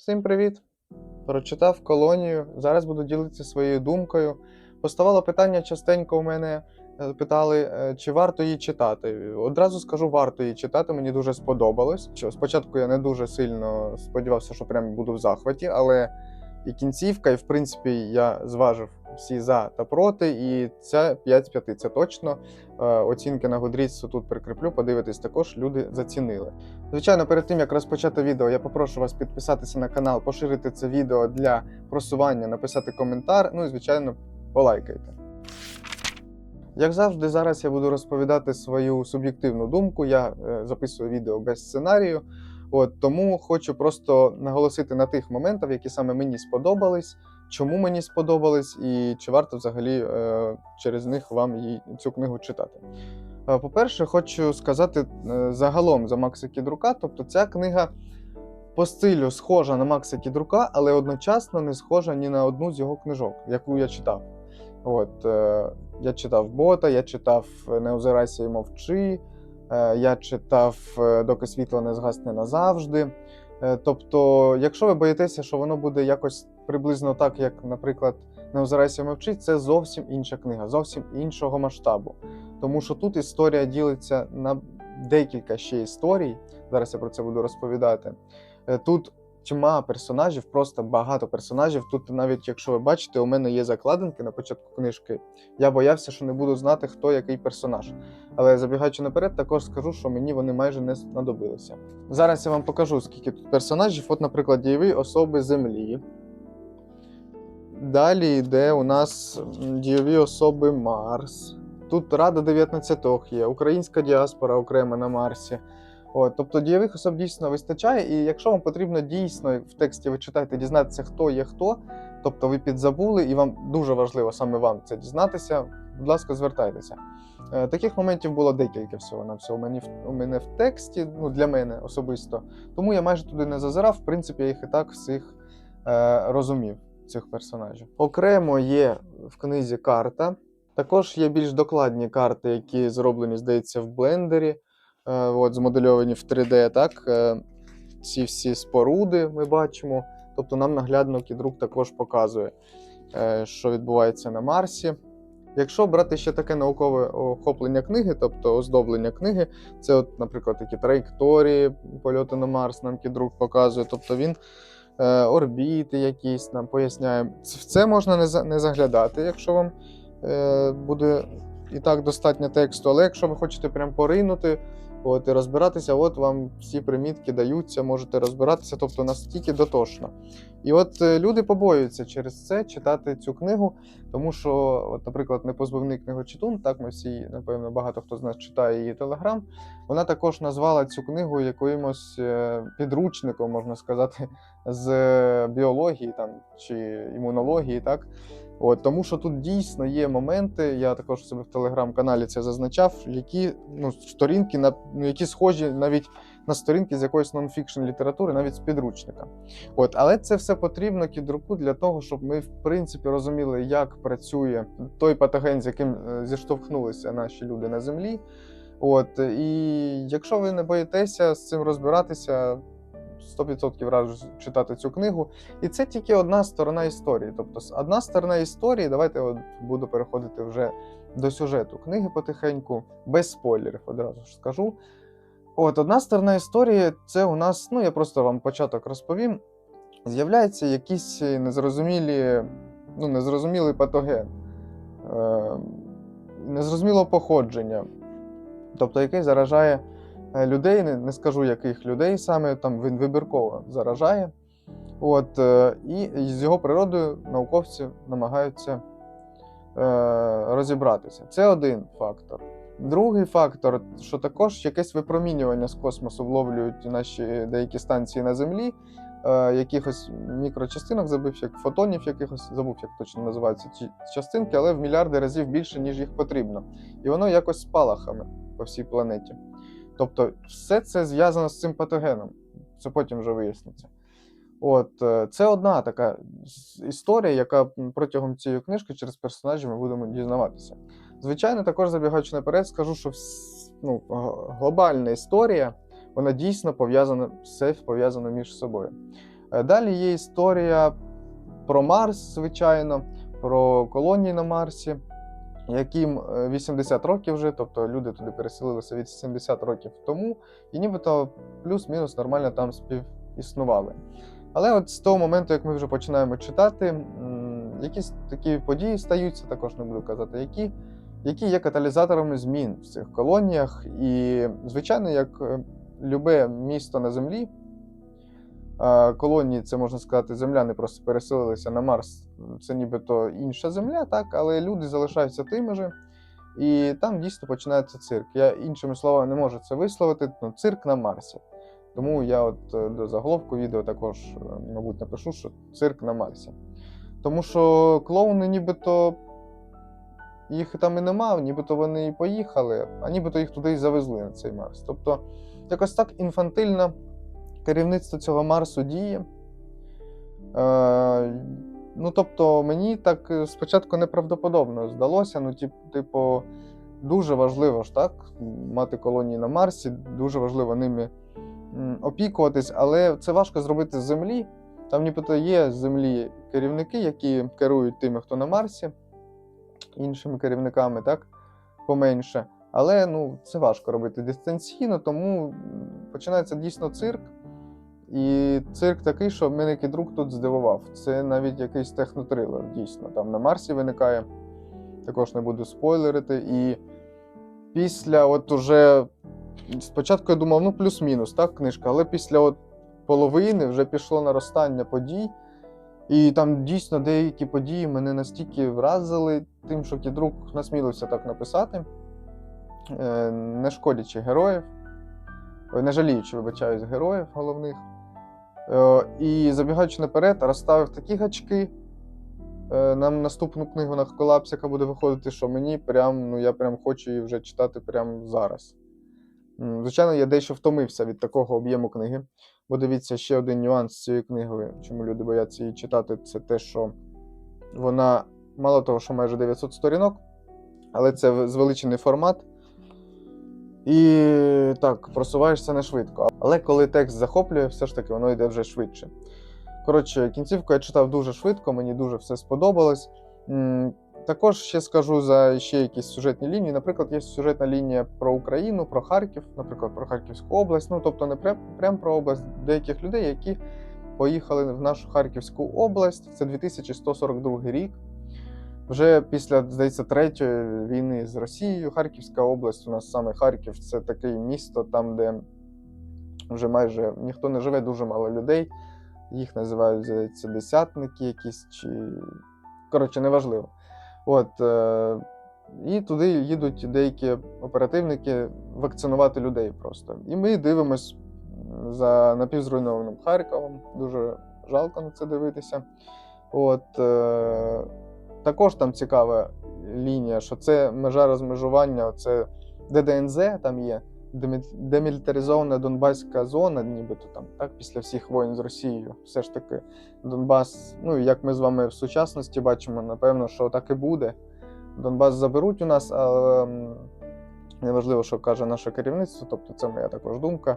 Всім привіт! Прочитав колонію. Зараз буду ділитися своєю думкою. Поставало питання частенько у мене. е, Питали, е, чи варто її читати. Одразу скажу, варто її читати. Мені дуже сподобалось. Що Спочатку я не дуже сильно сподівався, що прям буду в захваті, але і кінцівка, і в принципі я зважив всі за та проти, і ця 5 з 5. Це точно. Е, Оцінки на Goodreads тут прикріплю. Подивитись також, люди зацінили. Звичайно, перед тим як розпочати відео, я попрошу вас підписатися на канал, поширити це відео для просування, написати коментар. Ну і звичайно, полайкайте. Як завжди, зараз я буду розповідати свою суб'єктивну думку. Я е, записую відео без сценарію. От тому хочу просто наголосити на тих моментах, які саме мені сподобались, чому мені сподобались, і чи варто взагалі е, через них вам цю книгу читати. Е, По-перше, хочу сказати е, загалом за Макса Кідрука. Тобто, ця книга по стилю схожа на Макса Кідрука, але одночасно не схожа ні на одну з його книжок, яку я читав. От, е, я читав Бота, я читав Не озирайся і мовчи, я читав Доки світло не згасне назавжди. Тобто, якщо ви боїтеся, що воно буде якось приблизно так, як, наприклад, Не озирайся і мовчи, це зовсім інша книга, зовсім іншого масштабу. Тому що тут історія ділиться на декілька ще історій. Зараз я про це буду розповідати. Е, Тут тьма персонажів, просто багато персонажів. Тут, навіть якщо ви бачите, у мене є закладинки на початку книжки. Я боявся, що не буду знати, хто який персонаж. Але забігаючи наперед, також скажу, що мені вони майже не знадобилися. Зараз я вам покажу, скільки тут персонажів. От, наприклад, дієві особи Землі. Далі йде у нас м, дієві особи Марс. Тут Рада 19 є, українська діаспора окремо на Марсі. От, тобто дієвих особ дійсно вистачає, і якщо вам потрібно дійсно в тексті ви читаєте дізнатися, хто є хто, тобто ви підзабули, і вам дуже важливо саме вам це дізнатися, будь ласка, звертайтеся. Е, Таких моментів було декілька всього на всього. Мені у мене в тексті, ну для мене особисто. Тому я майже туди не зазирав. В принципі, я їх і так всіх е, розумів, цих персонажів. Окремо є в книзі карта. Також є більш докладні карти, які зроблені, здається, в блендері, е, от, змодельовані в 3D. Так? Е, ці всі споруди ми бачимо. Тобто нам наглядно кідрук також показує, е, що відбувається на Марсі. Якщо брати ще таке наукове охоплення книги, тобто оздоблення книги, це, от, наприклад, такі траєкторії польоту на Марс нам кідрук показує. Тобто він орбіти якісь нам поясняємо. В це можна не заглядати, якщо вам е, буде і так достатньо тексту. Але якщо ви хочете прям поринути от, і розбиратися, от вам всі примітки даються, можете розбиратися, тобто настільки дотошно. І от е, люди побоюються через це читати цю книгу, тому що, от, наприклад, непозбивний книгочитун, так ми всі, напевно, багато хто з нас читає її телеграм. Вона також назвала цю книгу якимось е, підручником, можна сказати, з е, біології там, чи імунології, так. От, тому що тут дійсно є моменти, я також себе в телеграм-каналі це зазначав, які ну, сторінки, на, ну, які схожі навіть на сторінки з якоїсь нонфікшн літератури, навіть з підручника. От, але це все потрібно кідруку для того, щоб ми, в принципі, розуміли, як працює той патоген, з яким е, зіштовхнулися наші люди на землі. От, і якщо ви не боїтеся з цим розбиратися, 100% раджу читати цю книгу. І це тільки одна сторона історії. Тобто, одна сторона історії, давайте от буду переходити вже до сюжету книги потихеньку, без спойлерів, одразу ж скажу. От, одна сторона історії це у нас, ну я просто вам початок розповім. З'являється якісь незрозумілі, ну, незрозумілий патоген, е, незрозумілого походження, тобто який заражає людей, не, не скажу яких людей саме, там він вибірково заражає. От, е, і з його природою науковці намагаються е, розібратися. Це один фактор. Другий фактор, що також якесь випромінювання з космосу вловлюють наші деякі станції на Землі, е, якихось мікрочастинок забив, як фотонів якихось, забув, як точно називаються ці частинки, але в мільярди разів більше, ніж їх потрібно. І воно якось спалахами по всій планеті. Тобто, все це зв'язано з цим патогеном. Це потім вже виясниться. От, е, це одна така історія, яка протягом цієї книжки через персонажів ми будемо дізнаватися. Звичайно, також забігаючи наперед, скажу, що ну, глобальна історія, вона дійсно пов'язана, все пов'язано між собою. Е, Далі є історія про Марс, звичайно, про колонії на Марсі, яким е, 80 років вже, тобто люди туди переселилися від 70 років тому, і нібито плюс-мінус нормально там співіснували. Але от з того моменту, як ми вже починаємо читати, якісь такі події стаються, також не буду казати, які, які є каталізаторами змін в цих колоніях. І, звичайно, як е, любе місто на землі, е, колонії, це можна сказати, земляни просто переселилися на Марс. Це нібито інша земля, так, але люди залишаються тими же. І там дійсно починається цирк. Я іншими словами не можу це висловити. Ну, цирк на Марсі. Тому я от е, до заголовку відео також, е, мабуть, напишу, що цирк на Марсі. Тому що клоуни нібито їх там і нема, нібито вони і поїхали, а нібито їх туди і завезли на цей Марс. Тобто, якось так інфантильно керівництво цього Марсу діє. Е, ну, тобто, мені так е, спочатку неправдоподобно здалося. Ну, тип, типу, дуже важливо ж так, мати колонії на Марсі, дуже важливо ними опікуватись, але це важко зробити з землі. Там нібито є з землі керівники, які керують тими, хто на Марсі, іншими керівниками, так, поменше. Але ну, це важко робити дистанційно, тому починається дійсно цирк. І цирк такий, що мене друг тут здивував. Це навіть якийсь технотрилер, дійсно. Там на Марсі виникає, також не буду спойлерити. І після, от уже спочатку я думав, ну плюс-мінус, так, книжка, але після от половини вже пішло наростання подій. І там дійсно деякі події мене настільки вразили, тим, що кідрук насмілився так написати, е, не шкодячи героїв, не жаліючи, вибачаюсь, героїв головних. Е, І забігаючи наперед, розставив такі гачки е, на наступну книгу на колапс, яка буде виходити, що мені прям, ну я прям хочу її вже читати прямо зараз. Звичайно, я дещо втомився від такого об'єму книги. Бо дивіться, ще один нюанс з цієї книги, чому люди бояться її читати, це те, що вона, мало того, що майже 900 сторінок, але це звеличений формат. І так, просуваєшся не швидко. Але коли текст захоплює, все ж таки воно йде вже швидше. Коротше, кінцівку я читав дуже швидко, мені дуже все сподобалось. Також ще скажу за ще якісь сюжетні лінії. Наприклад, є сюжетна лінія про Україну, про Харків, наприклад, про Харківську область. Ну, тобто не прям, прям про область деяких людей, які поїхали в нашу Харківську область. Це 2142 рік. Вже після, здається, третьої війни з Росією, Харківська область, у нас саме Харків це таке місто, там, де вже майже ніхто не живе, дуже мало людей. Їх називають, здається, десятники якісь, чи. Коротше, неважливо. От, е... І туди їдуть деякі оперативники вакцинувати людей просто. І ми дивимось за напівзруйнованим Харковом. Дуже жалко на це дивитися. От, е... Також там цікава лінія, що це межа розмежування, це ДДНЗ там є, демілітаризована Донбаська зона, нібито там, так, після всіх воїн з Росією. Все ж таки, Донбас, ну як ми з вами в сучасності бачимо, напевно, що так і буде. Донбас заберуть у нас, але неважливо, що каже наше керівництво, тобто це моя також думка.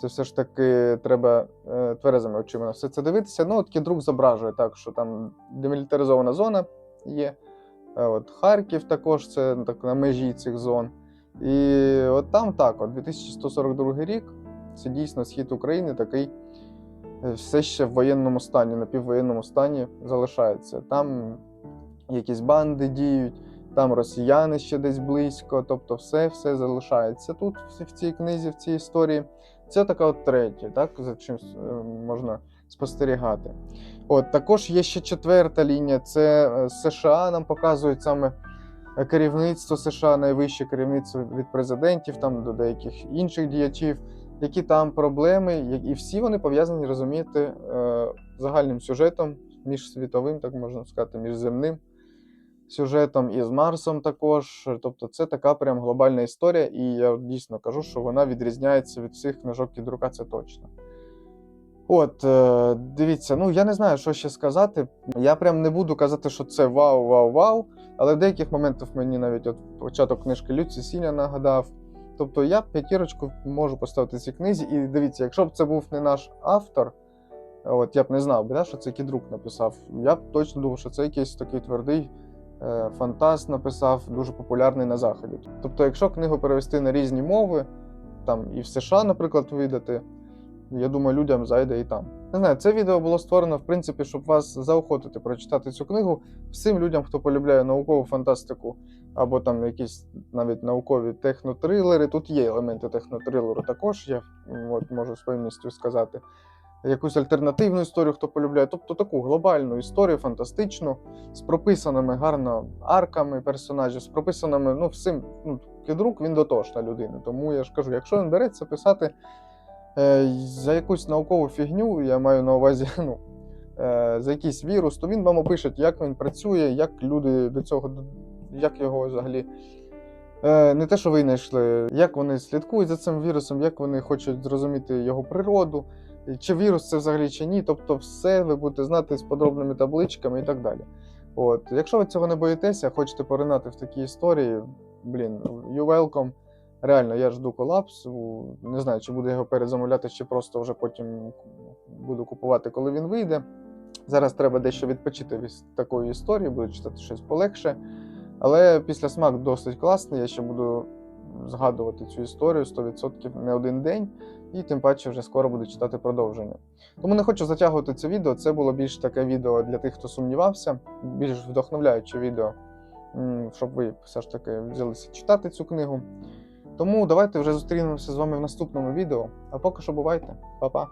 Це все ж таки треба е, тверезими очима все це дивитися. Ну, от друг зображує так, що там демілітаризована зона є. Е, От Харків також це ну, так, на межі цих зон. І от там так, от 2142 рік, це дійсно схід України такий е, все ще в воєнному стані, напіввоєнному стані залишається. Там якісь банди діють, там росіяни ще десь близько, тобто все все залишається тут, в цій книзі, в цій історії. Це така от третя, так, за чим е, можна спостерігати. От, також є ще четверта лінія: це е, США нам показують саме е, керівництво США, найвище керівництво від президентів там до деяких інших діячів, які там проблеми, і всі вони пов'язані, розумієте, е, загальним сюжетом, міжсвітовим, так можна сказати, міжземним сюжетом і з Марсом також. Тобто, це така прям глобальна історія, і я дійсно кажу, що вона відрізняється від всіх книжок Кідрука, це точно. От, е, дивіться, ну я не знаю, що ще сказати. Я прям не буду казати, що це вау, вау, вау. Але в деяких моментах мені навіть от початок книжки Люці Сіня нагадав. Тобто я п'ятірочку можу поставити цій книзі. І дивіться, якщо б це був не наш автор, От я б не знав да, що це кідрук написав. Я б точно думав, що це якийсь такий твердий е, фантаст написав, дуже популярний на заході. Тобто, якщо книгу перевести на різні мови, там і в США, наприклад, видати, я думаю, людям зайде і там. Не знаю, це відео було створено, в принципі, щоб вас заохотити прочитати цю книгу всім людям, хто полюбляє наукову фантастику або там якісь навіть наукові технотрилери. Тут є елементи технотрилеру також, я от, можу з певністю сказати. Якусь альтернативну історію, хто полюбляє, тобто таку глобальну історію, фантастичну, з прописаними гарно арками персонажів, з прописаними, ну, всім. Ну, Кідрук він дотошна людина. Тому я ж кажу, якщо він береться писати за якусь наукову фігню, я маю на увазі, ну, е, за якийсь вірус, то він вам опише, як він працює, як люди до цього, як його взагалі. Е, не те, що винайшли, як вони слідкують за цим вірусом, як вони хочуть зрозуміти його природу, чи вірус це взагалі чи ні. Тобто, все ви будете знати з подробними табличками і так далі. От, якщо ви цього не боїтеся, хочете поринати в такі історії, блін, you welcome. Реально, я жду колапсу. Не знаю, чи буду його перезамовляти, чи просто вже потім буду купувати, коли він вийде. Зараз треба дещо відпочити від такої історії, буду читати щось полегше. Але після смак досить класний. Я ще буду згадувати цю історію 100% не один день, і тим паче вже скоро буду читати продовження. Тому не хочу затягувати це відео. Це було більш таке відео для тих, хто сумнівався, більш вдохновляюче відео, щоб ви все ж таки взялися читати цю книгу. Тому давайте вже зустрінемося з вами в наступному відео. А поки що бувайте, Па-па!